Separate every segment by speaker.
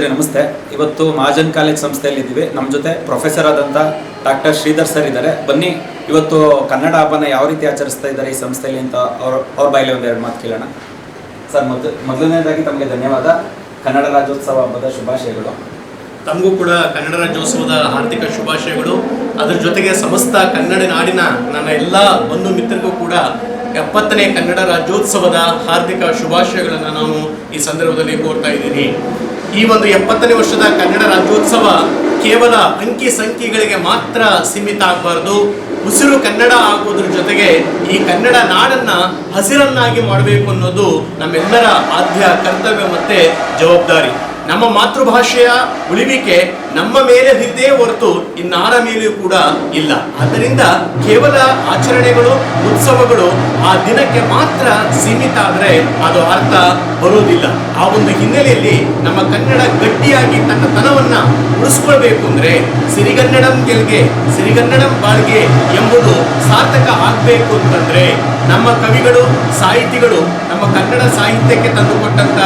Speaker 1: ಸ್ನೇಹಿತರೆ ನಮಸ್ತೆ. ಇವತ್ತು ಮಹಾಜನ್ ಕಾಲೇಜ್ ಸಂಸ್ಥೆಯಲ್ಲಿ ಇದ್ದೀವಿ ನಮ್ಮ ಜೊತೆ ಪ್ರೊಫೆಸರ್ ಆದಂಥ ಡಾಕ್ಟರ್ ಶ್ರೀಧರ್ ಸರ್ ಇದ್ದಾರೆ. ಬನ್ನಿ, ಇವತ್ತು ಕನ್ನಡ ಹಬ್ಬನ ಯಾವ ರೀತಿ ಆಚರಿಸ್ತಾ ಇದ್ದಾರೆ ಈ ಸಂಸ್ಥೆಯಲ್ಲಿ ಅಂತ ಅವ್ರ ಅವ್ರ ಬಾಯಲ್ಲಿ ಒಂದೆರಡು ಮಾತು ಕೇಳೋಣ. ಸರ್ ಮೊದಲು ಮೊದಲನೇದಾಗಿ ತಮಗೆ ಧನ್ಯವಾದ. ಕನ್ನಡ ರಾಜ್ಯೋತ್ಸವ ಹಬ್ಬದ ಶುಭಾಶಯಗಳು.
Speaker 2: ತಮಗೂ ಕೂಡ ಕನ್ನಡ ರಾಜ್ಯೋತ್ಸವದ ಹಾರ್ದಿಕ ಶುಭಾಶಯಗಳು. ಅದರ ಜೊತೆಗೆ ಸಮಸ್ತ ಕನ್ನಡ ನಾಡಿನ ನನ್ನ ಎಲ್ಲ ಬಂಧು ಮಿತ್ರರಿಗೂ ಕೂಡ ಎಪ್ಪತ್ತನೇ ಕನ್ನಡ ರಾಜ್ಯೋತ್ಸವದ ಹಾರ್ದಿಕ ಶುಭಾಶಯಗಳನ್ನು ನಾನು ಈ ಸಂದರ್ಭದಲ್ಲಿ ಕೋರ್ತಾ ಇದ್ದೀನಿ. ಈ ಒಂದು ಎಪ್ಪತ್ತನೇ ವರ್ಷದ ಕನ್ನಡ ರಾಜ್ಯೋತ್ಸವ ಕೇವಲ ಅಂಕಿ ಸಂಖ್ಯೆಗಳಿಗೆ ಮಾತ್ರ ಸೀಮಿತ ಆಗಬಾರ್ದು. ಉಸಿರು ಕನ್ನಡ ಆಗೋದ್ರ ಜೊತೆಗೆ ಈ ಕನ್ನಡ ನಾಡನ್ನ ಹಸಿರನ್ನಾಗಿ ಮಾಡಬೇಕು ಅನ್ನೋದು ನಮ್ಮೆಲ್ಲರ ಆದ್ಯ ಕರ್ತವ್ಯ ಮತ್ತು ಜವಾಬ್ದಾರಿ. ನಮ್ಮ ಮಾತೃಭಾಷೆಯ ಉಳಿವಿಕೆ ನಮ್ಮ ಮೇಲೆ ಇದ್ದೇ ಹೊರತು ಇನ್ನಾರ ಮೇಲೆಯೂ ಕೂಡ ಇಲ್ಲ. ಆದ್ದರಿಂದ ಕೇವಲ ಆಚರಣೆಗಳು, ಉತ್ಸವಗಳು ಆ ದಿನಕ್ಕೆ ಮಾತ್ರ ಸೀಮಿತ ಆದರೆ ಅದು ಅರ್ಥ ಬರುವುದಿಲ್ಲ. ಆ ಒಂದು ಹಿನ್ನೆಲೆಯಲ್ಲಿ ನಮ್ಮ ಕನ್ನಡ ಗಟ್ಟಿಯಾಗಿ ತನ್ನ ತನವನ್ನ ಉಳಿಸ್ಕೊಳ್ಬೇಕು ಅಂದ್ರೆ ಸಿರಿಗನ್ನಡಂ ಗೆಲ್ಗೆ, ಸಿರಿಗನ್ನಡಂ ಬಾಳ್ಗೆ ಎಂಬುದು ಸಾರ್ಥಕ ಆಗ್ಬೇಕು ಅಂತಂದ್ರೆ ನಮ್ಮ ಕವಿಗಳು, ಸಾಹಿತಿಗಳು ನಮ್ಮ ಕನ್ನಡ ಸಾಹಿತ್ಯಕ್ಕೆ ತಂದುಕೊಟ್ಟಂತ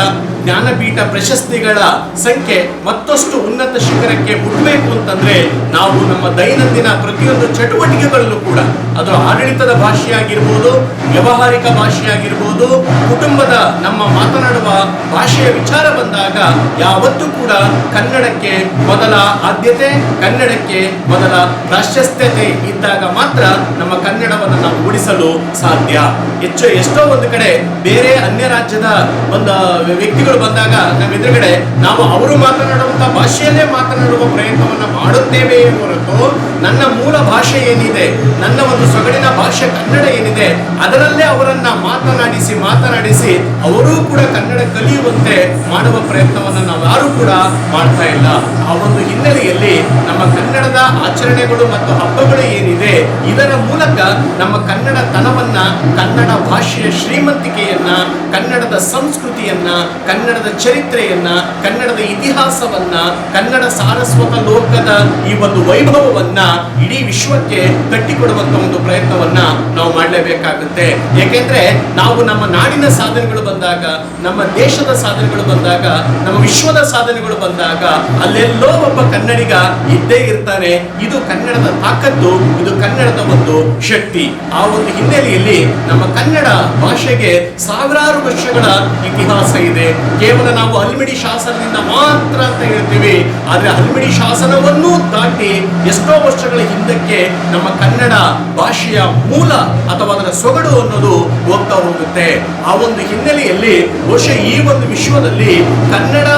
Speaker 2: ಜ್ಞಾನಪೀಠ ಪ್ರಶಸ್ತಿಗಳ ಸಂಖ್ಯೆ ಮತ್ತಷ್ಟು ಉನ್ನತ ಶಿಖರಕ್ಕೆ ಮುಟ್ಟಬೇಕು ಅಂತಂದ್ರೆ ನಾವು ನಮ್ಮ ದೈನಂದಿನ ಪ್ರತಿಯೊಂದು ಚಟುವಟಿಕೆಗಳಲ್ಲೂ ಕೂಡ ಅದು ಆಡಳಿತದ ಭಾಷೆಯಾಗಿರ್ಬೋದು, ವ್ಯವಹಾರಿಕ ಭಾಷೆಯಾಗಿರ್ಬೋದು, ಕುಟುಂಬದ ನಮ್ಮ ಮಾತನಾಡುವ ಭಾಷೆಯ ವಿಚಾರ ಬಂದಾಗ ಯಾವತ್ತೂ ಕೂಡ ಕನ್ನಡಕ್ಕೆ ಮೊದಲ ಆದ್ಯತೆ, ಕನ್ನಡಕ್ಕೆ ಮೊದಲ ಪ್ರಾಶಸ್ತ್ಯತೆ ಇದ್ದಾಗ ಮಾತ್ರ ನಮ್ಮ ಕನ್ನಡವನ್ನು ನಾವು ಉಳಿಸಲು ಸಾಧ್ಯ. ಹೆಚ್ಚು ಎಷ್ಟೋ ಒಂದು ಕಡೆ ಬೇರೆ ಅನ್ಯ ರಾಜ್ಯದ ಒಂದು ವ್ಯಕ್ತಿಗಳು ಬಂದಾಗ ನಮ್ಮ ಎದುರುಗಡೆ ನಾವು ಅವರು ಮಾತನಾಡುವಂತ ಭಾಷೆಯಲ್ಲೇ ಮಾತನಾಡುವ ಪ್ರಯತ್ನವನ್ನು ಮಾಡುತ್ತೇವೆ ಹೊರತು ನನ್ನ ಮೂಲ ಭಾಷೆ ಏನಿದೆ ನನ್ನ ಒಂದು ಸೊಗಡಿನ ಭಾಷೆ ಕನ್ನಡ ಏನಿದೆ, ಅದರಲ್ಲೇ ಅವರನ್ನ ಮಾತನಾಡಿಸಿ ಮಾತನಾಡಿಸಿ, ಅವರೂ ಕೂಡ ಕನ್ನಡ ಕಲಿಯುವಂತೆ ಮಾಡುವ ಪ್ರಯತ್ನವನ್ನು ನಾವು ಯಾರು ಕೂಡ ಮಾಡ್ತಾ ಇಲ್ಲ. ಆ ಒಂದು ಹಿನ್ನೆಲೆಯಲ್ಲಿ ನಮ್ಮ ಕನ್ನಡದ ಆಚರಣೆಗಳು ಮತ್ತು ಹಬ್ಬಗಳು ಏನಿದೆ, ಇದರ ಮೂಲಕ ನಮ್ಮ ಕನ್ನಡ ತನವನ್ನ, ಕನ್ನಡ ಭಾಷೆಯ ಶ್ರೀಮಂತಿಕೆಯನ್ನ, ಕನ್ನಡದ ಸಂಸ್ಕೃತಿಯನ್ನ, ಕನ್ನಡದ ಚರಿತ್ರೆಯನ್ನ, ಕನ್ನಡದ ಇತಿಹಾಸವನ್ನ, ಕನ್ನಡ ಸಾರಸ್ವತ ಲೋಕದ ಈ ಒಂದು ವೈಭವವನ್ನ ಇಡೀ ವಿಶ್ವಕ್ಕೆ ಕಟ್ಟಿಕೊಡುವಂತ ಒಂದು ಪ್ರಯತ್ನವನ್ನ No. ನಾವು ಮಾಡಲೇಬೇಕಾಗುತ್ತೆ. ಏಕೆಂದ್ರೆ ನಾವು ನಮ್ಮ ನಾಡಿನ ಸಾಧನೆಗಳು ಬಂದಾಗ, ನಮ್ಮ ದೇಶದ ಸಾಧನೆಗಳು ಬಂದಾಗ, ನಮ್ಮ ವಿಶ್ವದ ಸಾಧನೆಗಳು ಬಂದಾಗ, ಅಲ್ಲೆಲ್ಲೋ ಒಬ್ಬ ಕನ್ನಡಿಗ ಇದ್ದೇ ಇರ್ತಾನೆ. ಇದು ಕನ್ನಡದ ತಾಕತ್ತು, ಇದು ಕನ್ನಡದ ಒಂದು ಶಕ್ತಿ. ಆ ಒಂದು ಹಿನ್ನೆಲೆಯಲ್ಲಿ ನಮ್ಮ ಕನ್ನಡ ಭಾಷೆಗೆ ಸಾವಿರಾರು ವರ್ಷಗಳ ಇತಿಹಾಸ ಇದೆ. ಕೇವಲ ನಾವು ಅಲ್ಮಿಡಿ ಶಾಸನದಿಂದ ಮಾತ್ರ ಅಂತ ಹೇಳ್ತೀವಿ. ಆದ್ರೆ ಅಲ್ಮಿಡಿ ಶಾಸನವನ್ನೂ ದಾಟಿ ಎಷ್ಟೋ ವರ್ಷಗಳ ಹಿಂದಕ್ಕೆ ನಮ್ಮ ಕನ್ನಡ ಭಾಷೆಯ ಮೂಲ ಅಥವಾ ಅದರ ಸೊಗಡು ಅನ್ನೋದು ಹೋಗ್ತಾ ಹೋಗುತ್ತೆ. ಆ ಒಂದು ಹಿನ್ನೆಲೆಯಲ್ಲಿ ಬಹುಶಃ ಈ ಒಂದು ವಿಶ್ವದಲ್ಲಿ ಕನ್ನಡ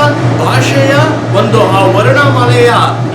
Speaker 2: ಭಾಷೆಯ ಒಂದು ಆ ವರ್ಣಮಾಲೆಯ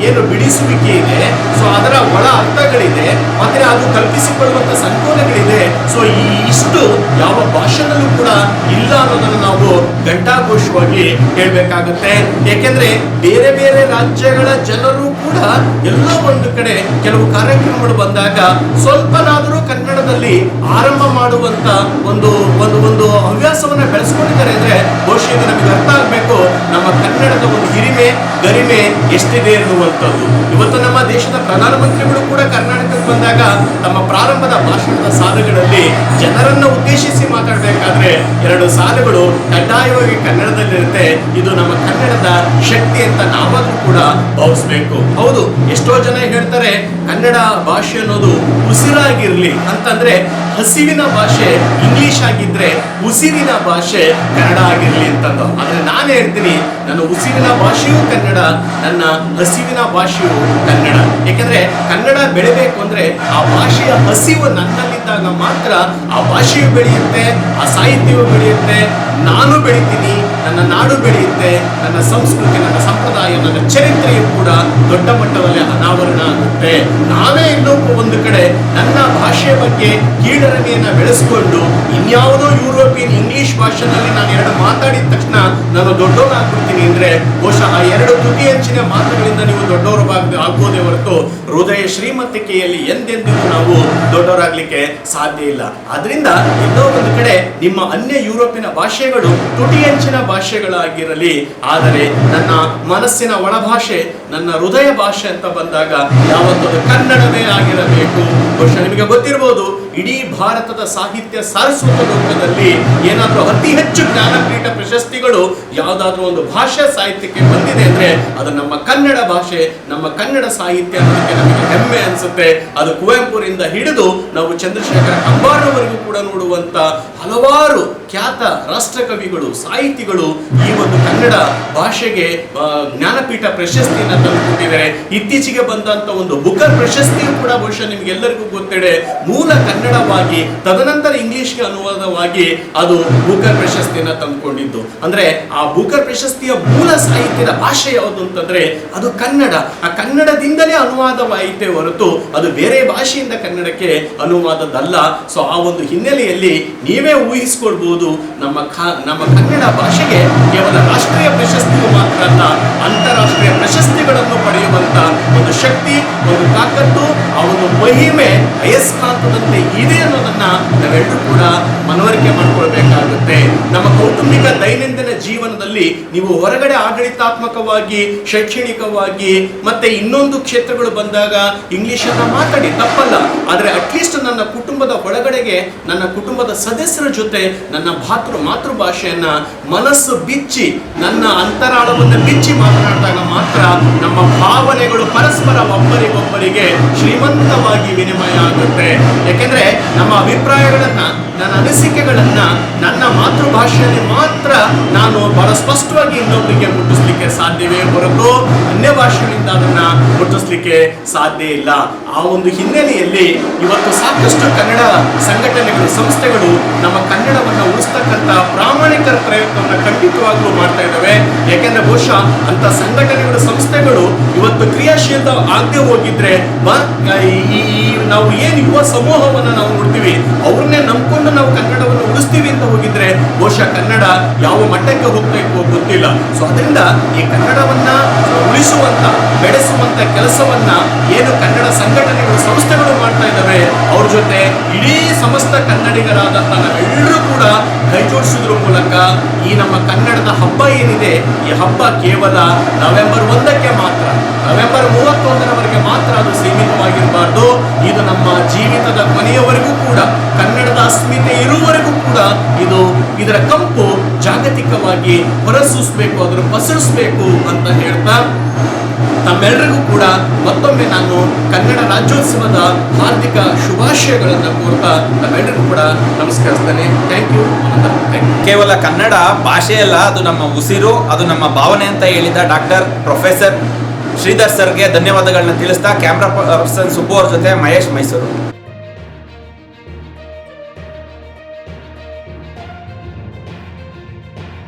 Speaker 2: ಏನು ಬಿಡಿಸುವಿಕೆ ಇದೆ, ಸೊ ಅದರ ಒಳ ಅರ್ಥಗಳಿದೆ, ಮತ್ತೆ ಅದು ಕಲ್ಪಿಸಿಕೊಳ್ಳುವಂತ ಸಂಕೋಲಗಳಿದೆ. ಸೊ ಈ ಇಷ್ಟು ಯಾವ ಭಾಷೆನಲ್ಲೂ ಕೂಡ ಇಲ್ಲ ಅನ್ನೋದನ್ನು ನಾವು ಘಂಟಾಘೋಷವಾಗಿ ಹೇಳ್ಬೇಕಾಗುತ್ತೆ. ಯಾಕೆಂದ್ರೆ ಬೇರೆ ಬೇರೆ ರಾಜ್ಯಗಳ ಜನರು ಕೂಡ ಎಲ್ಲೋ ಒಂದು ಕಡೆ ಕೆಲವು ಕಾರ್ಯಕ್ರಮಗಳು ಬಂದಾಗ ಸ್ವಲ್ಪನಾದರೂ ಕನ್ನಡದಲ್ಲಿ ಆರಂಭ ಮಾಡುವಂತ ಒಂದು ಒಂದು ಒಂದು ಹವ್ಯಾಸವನ್ನ ಬೆಳೆಸ್ಕೊಂಡಿದ್ದಾರೆ ಅಂದ್ರೆ ಬಹುಶಃ ನಮಗೆ ಅರ್ಥ ಆಗ್ಬೇಕು. ನಮ್ಮ ಕನ್ನಡದ ಒಂದು ಹಿರಿಮೆ, ಗರಿಮೆ ಎಷ್ಟಿದೆ ಎನ್ನುವಂಥದ್ದು ಇವತ್ತು ನಮ್ಮ ದೇಶದ ಪ್ರಧಾನಮಂತ್ರಿಗಳು ಕೂಡ ಕರ್ನಾಟಕಕ್ಕೆ ಬಂದಾಗ ತಮ್ಮ ಪ್ರಾರಂಭದ ಭಾಷಣದ ಸಾಲುಗಳಲ್ಲಿ ಜನರನ್ನ ಉದ್ದೇಶಿಸಿ ಮಾತಾಡಬೇಕಾದ್ರೆ ಎರಡು ಸಾಲುಗಳು ಕಡ್ಡಾಯವಾಗಿ ಕನ್ನಡದಲ್ಲಿರುತ್ತೆ. ಇದು ನಮ್ಮ ಕನ್ನಡದ ಶಕ್ತಿ ಅಂತ ನಾವಾದ್ರೂ ಕೂಡ ಭಾವಿಸ್ಬೇಕು. ಹೌದು, ಎಷ್ಟೋ ಜನ ಹೇಳ್ತಾರೆ, ಕನ್ನಡ ಭಾಷೆ ಅನ್ನೋದು ಉಸಿರಾಗಿರ್ಲಿ ಅಂತಂದ್ರೆ ಹಸಿವಿನ ಭಾಷೆ ಇಂಗ್ಲಿಷ್ ಆಗಿದ್ರೆ ಉಸಿರಿನ ಭಾಷೆ ಕನ್ನಡ ಆಗಿರ್ಲಿ ಅಂತಂದು. ಆದ್ರೆ ನಾನು ಹೇಳ್ತೀನಿ, ನನ್ನ ಉಸಿರಿನ ಭಾಷೆಯೂ ಕನ್ನಡ, ನನ್ನ ಹಸಿವಿನ ಭಾಷೆಯೂ ಕನ್ನಡ. ಯಾಕಂದ್ರೆ ಕನ್ನಡ ಬೆಳಿಬೇಕು ಅಂದ್ರೆ ಆ ಭಾಷೆಯ ಹಸಿವು ನನ್ನಲ್ಲಿದ್ದಾಗ ಮಾತ್ರ ಆ ಭಾಷೆಯು ಬೆಳೆಯುತ್ತೆ, ಆ ಸಾಹಿತ್ಯವು ಬೆಳೆಯುತ್ತೆ, ನಾನು ಬೆಳಿತೀನಿ ನನ್ನ ನಾಡು ಬೆಳೆಯುತ್ತೆ, ನನ್ನ ಸಂಸ್ಕೃತಿ, ನನ್ನ ಸಂಪ್ರದಾಯ, ನನ್ನ ಚರಿತ್ರೆಯು ಕೂಡ ದೊಡ್ಡ ಮಟ್ಟದಲ್ಲಿ ಅನಾವರಣ ಆಗುತ್ತೆ ನಾವೇ ಇನ್ನೂ ಒಂದು ಕಡೆ ನನ್ನ ಭಾಷೆಯ ಬಗ್ಗೆ ಕೀಳರಣೆಯನ್ನ ಬೆಳೆಸ್ಕೊಂಡು ಇನ್ಯಾವುದೋ ಯುರೋಪಿಯನ್ ಇಂಗ್ಲಿಷ್ ಭಾಷೆನಲ್ಲಿ ನಾನು ಎರಡು ಮಾತಾಡಿದ ತಕ್ಷಣ ನಾನು ದೊಡ್ಡವನಾಗ್ಬಿಡ್ತೀನಿ ಅಂದ್ರೆ ಬಹುಶಃ ಆ ಎರಡು ತುಟಿ ಅಂಚಿನ ಮಾತುಗಳಿಂದ ನೀವು ದೊಡ್ಡವರು ಆಗ್ಬೋದೇ ಹೊರತು ಹೃದಯ ಶ್ರೀಮಂತಿಕೆಯಲ್ಲಿ ಎಂದೆಂದಿಗೂ ನಾವು ದೊಡ್ಡವರಾಗ್ಲಿಕ್ಕೆ ಸಾಧ್ಯ ಇಲ್ಲ. ಆದ್ರಿಂದ ಇನ್ನೋ ಒಂದು ಕಡೆ ನಿಮ್ಮ ಅನ್ಯ ಯುರೋಪಿನ ಭಾಷೆಗಳು ತುಟಿ ಅಂಚಿನ ಭಾಷೆಗಳಾಗಿರಲಿ, ಆದರೆ ನನ್ನ ಮನಸ್ಸಿನ ಒಳಭಾಷೆ, ನನ್ನ ಹೃದಯ ಭಾಷೆ ಅಂತ ಬಂದಾಗ ಯಾವತ್ತೂ ಕನ್ನಡವೇ ಆಗಿರಬೇಕು. ಬಹುಶಃ ನಿಮಗೆ ಗೊತ್ತಿರಬಹುದು ಇಡೀ ಭಾರತದ ಸಾಹಿತ್ಯ ಸಾರಸ್ವತ ಲೋಕದಲ್ಲಿ ಏನಾದರೂ ಅತಿ ಹೆಚ್ಚು ಜ್ಞಾನಪೀಠ ಪ್ರಶಸ್ತಿಗಳು ಯಾವುದಾದ್ರೂ ಒಂದು ಭಾಷಾ ಸಾಹಿತ್ಯಕ್ಕೆ ಬಂದಿದೆ ಅಂದ್ರೆ ಅದು ನಮ್ಮ ಕನ್ನಡ ಭಾಷೆ, ನಮ್ಮ ಕನ್ನಡ ಸಾಹಿತ್ಯ ಅನ್ನೋದಕ್ಕೆ ನಮಗೆ ಹೆಮ್ಮೆ ಅನಿಸುತ್ತೆ. ಅದು ಕುವೆಂಪುರಿಂದ ಹಿಡಿದು ನಾವು ಚಂದ್ರಶೇಖರ ಕಂಬಾರವರೆಗೂ ಕೂಡ ನೋಡುವಂತ ಹಲವಾರು ಖ್ಯಾತ ರಾಷ್ಟ್ರಕವಿಗಳು, ಸಾಹಿತಿಗಳು ಈ ಒಂದು ಕನ್ನಡ ಭಾಷೆಗೆ ಜ್ಞಾನಪೀಠ ಪ್ರಶಸ್ತಿಯನ್ನು ತಂದುಕೊಟ್ಟಿದ್ದಾರೆ. ಇತ್ತೀಚೆಗೆ ಬಂದಂತ ಒಂದು ಬುಕರ್ ಪ್ರಶಸ್ತಿಯು ಕೂಡ ಬಹುಶಃ ನಿಮ್ಗೆಲ್ಲರಿಗೂ ಗೊತ್ತಿದೆ. ಮೂಲ ಕನ್ನಡವಾಗಿ, ತದನಂತರ ಇಂಗ್ಲಿಷ್ಗೆ ಅನುವಾದವಾಗಿ ಅದು ಬುಕರ್ ಪ್ರಶಸ್ತಿಯನ್ನು ತಂದುಕೊಂಡಿದ್ದು. ಅಂದ್ರೆ ಆ ಬುಕರ್ ಪ್ರಶಸ್ತಿಯ ಮೂಲ ಸಾಹಿತ್ಯದ ಭಾಷೆ ಯಾವುದು ಅಂತಂದ್ರೆ ಅದು ಕನ್ನಡ. ಆ ಕನ್ನಡದಿಂದಲೇ ಅನುವಾದವಾಯಿತೇ ಹೊರತು ಅದು ಬೇರೆ ಭಾಷೆಯಿಂದ ಕನ್ನಡಕ್ಕೆ ಅನುವಾದದಲ್ಲ ಸೊ ಆ ಒಂದು ಹಿನ್ನೆಲೆಯಲ್ಲಿ ನೀವೇ ಊಹಿಸ್ಕೊಳ್ಬಹುದು, ನಮ್ಮ ನಮ್ಮ ಕನ್ನಡ ಭಾಷೆಗೆ ಕೇವಲ ರಾಷ್ಟ್ರೀಯ ಪ್ರಶಸ್ತಿಯು ಮಾತ್ರ ಅಲ್ಲ, ಅಂತಾರಾಷ್ಟ್ರೀಯ ಪ್ರಶಸ್ತಿಗಳನ್ನು ಪಡೆಯುವಂತ ಒಂದು ಶಕ್ತಿ, ಒಂದು ತಾಕತ್ತು, ಆ ಒಂದು ಮಹಿಮೆ ಅಯಸ್ಕಾಂತದಂತೆ ಇದೆ ಅನ್ನೋದನ್ನ ನಾವೆಲ್ಲರೂ ಕೂಡ ಮನವರಿಕೆ ಮಾಡ್ಕೊಳ್ಬೇಕಾಗುತ್ತೆ. ಜೀವನದಲ್ಲಿ ನೀವು ಹೊರಗಡೆ ಆಡಳಿತಾತ್ಮಕವಾಗಿ, ಶೈಕ್ಷಣಿಕವಾಗಿ, ಮತ್ತೆ ಇನ್ನೊಂದು ಕ್ಷೇತ್ರಗಳು ಬಂದಾಗ ಇಂಗ್ಲಿಷ್ ಅನ್ನ ಮಾತಾಡಿ ತಪ್ಪಲ್ಲ. ಆದರೆ ಅಟ್ಲೀಸ್ಟ್ ನನ್ನ ಕುಟುಂಬದ ಒಳಗಡೆಗೆ, ನನ್ನ ಕುಟುಂಬದ ಸದಸ್ಯರ ಜೊತೆ ನನ್ನ ಭಾತೃ ಮಾತೃಭಾಷೆಯನ್ನ ಮನಸ್ಸು ಬಿಚ್ಚಿ, ನನ್ನ ಅಂತರಾಳವನ್ನು ಬಿಚ್ಚಿ ಮಾತನಾಡಿದಾಗ ಮಾತ್ರ ನಮ್ಮ ಭಾವನೆಗಳು ಪರಸ್ಪರ ಒಬ್ಬರಿಗೊಬ್ಬರಿಗೆ ಶ್ರೀಮಂತವಾಗಿ ವಿನಿಮಯ ಆಗುತ್ತೆ. ಯಾಕೆಂದ್ರೆ ನಮ್ಮ ಅಭಿಪ್ರಾಯಗಳನ್ನ ನನ್ನ ಅನಿಸಿಕೆಗಳನ್ನ ನನ್ನ ಮಾತೃಭಾಷೆಯಲ್ಲಿ ಮಾತ್ರ ನಾನು ಬಹಳ ಸ್ಪಷ್ಟವಾಗಿ ಇನ್ನೊಬ್ಬರಿಗೆ ಮುಟ್ಟಿಸ್ಲಿಕ್ಕೆ ಸಾಧ್ಯವೇ ಹೊರತು ಅನ್ಯ ಭಾಷೆಗಳಿಂದ ಅದನ್ನ ಮುಟ್ಟಿಸ್ಲಿಕ್ಕೆ ಸಾಧ್ಯ ಇಲ್ಲ. ಆ ಒಂದು ಹಿನ್ನೆಲೆಯಲ್ಲಿ ಇವತ್ತು ಸಾಕಷ್ಟು ಕನ್ನಡ ಸಂಘಟನೆಗಳು, ಸಂಸ್ಥೆಗಳು ನಮ್ಮ ಕನ್ನಡವನ್ನ ಉಳಿಸ್ತಕ್ಕಂಥ ಪ್ರಾಮಾಣಿಕ ಪ್ರಯತ್ನವನ್ನ ಖಂಡಿತವಾಗ್ಲೂ ಮಾಡ್ತಾ ಇದ್ದಾವೆ. ಯಾಕೆಂದ್ರೆ ಬಹುಶಃ ಅಂತ ಸಂಘಟನೆಗಳು, ಸಂಸ್ಥೆಗಳು ಇವತ್ತು ಕ್ರಿಯಾಶೀಲ ಆಗದೆ ಹೋಗಿದ್ರೆ ಈ ನಾವು ಏನ್ ಯುವ ಸಮೂಹವನ್ನ ನಾವು ನೋಡ್ತೀವಿ, ಅವ್ರನ್ನೇ ನಂಬ್ಕೊಂಡು ನಾವು ಕನ್ನಡವನ್ನು ಉಳಿಸ್ತೀವಿ ಅಂತ ಹೋಗಿದ್ರೆ ಬಹುಶಃ ಕನ್ನಡ ಯಾವ ಮಟ್ಟಕ್ಕೆ ಇತ್ತು ಗೊತ್ತಿಲ್ಲ. ಸೊ ಅದರಿಂದ ಈ ಕನ್ನಡವನ್ನ ಉಳಿಸುವಂತ, ಬೆಳೆಸುವಂತ ಕೆಲಸವನ್ನ ಏನು ಕನ್ನಡ ಸಂಘಟನೆಗಳು, ಸಂಸ್ಥೆಗಳು ಮಾಡ್ತಾ ಇದ್ದಾವೆ ಅವ್ರ ಜೊತೆ ಇಡೀ ಸಮಸ್ತ ಕನ್ನಡಿಗರಾದಂತ ನಾವೆಲ್ಲರೂ ಕೂಡ ಕೈ ಜೋಡಿಸೋದ್ರ ಮೂಲಕ ಈ ನಮ್ಮ ಕನ್ನಡದ ಹಬ್ಬ ಏನಿದೆ, ಈ ಹಬ್ಬ ಕೇವಲ ನವೆಂಬರ್ ಒಂದಕ್ಕೆ ಮಾತ್ರ, ನವೆಂಬರ್ ಮೂವತ್ತೊಂದರವರೆಗೆ ಮಾತ್ರ ಅದು ಸೀಮಿತವಾಗಿರಬಾರ್ದು. ಇದು ನಮ್ಮ ಜೀವಿತದ ಕೊನೆಯವರೆಗೂ ಕೂಡ, ಕನ್ನಡದ ಅಸ್ಮಿತೆ ಇರುವವರೆಗೂ ಕೂಡ ಇದು ಇದರ ಕಂಪು ಜಾಗತಿಕವಾಗಿ ಹೊರಸೂಸ್ಬೇಕು, ಅದನ್ನು ಪಸರಿಸಬೇಕು ಅಂತ ಹೇಳ್ತಾ ತಮ್ಮೆಲ್ಲರಿಗೂ ಕೂಡ ಮತ್ತೊಮ್ಮೆ ನಾನು ಕನ್ನಡ ರಾಜ್ಯೋತ್ಸವದ ಹಾರ್ದಿಕ ಶುಭಾಶಯಗಳನ್ನು ಕೋರ್ತಾ ತಮ್ಮೆಲ್ಲರಿಗೂ ಕೂಡ ನಮಸ್ಕರಿಸ್ತೇನೆ. ಥ್ಯಾಂಕ್ ಯು
Speaker 1: ಕೇವಲ ಕನ್ನಡ ಭಾಷೆಯಲ್ಲ, ಅದು ನಮ್ಮ ಉಸಿರು, ಅದು ನಮ್ಮ ಭಾವನೆ ಅಂತ ಹೇಳಿದ ಡಾಕ್ಟರ್ ಪ್ರೊಫೆಸರ್ ಶ್ರೀಧರ್ ಸರ್ಗೆ ಧನ್ಯವಾದಗಳನ್ನ ತಿಳಿಸ್ತಾ, ಕ್ಯಾಮ್ರಾ ಪರ್ಸನ್ ಸುಬ್ಬು ಅವ್ರ ಜೊತೆ ಮಹೇಶ್ ಮೈಸೂರು.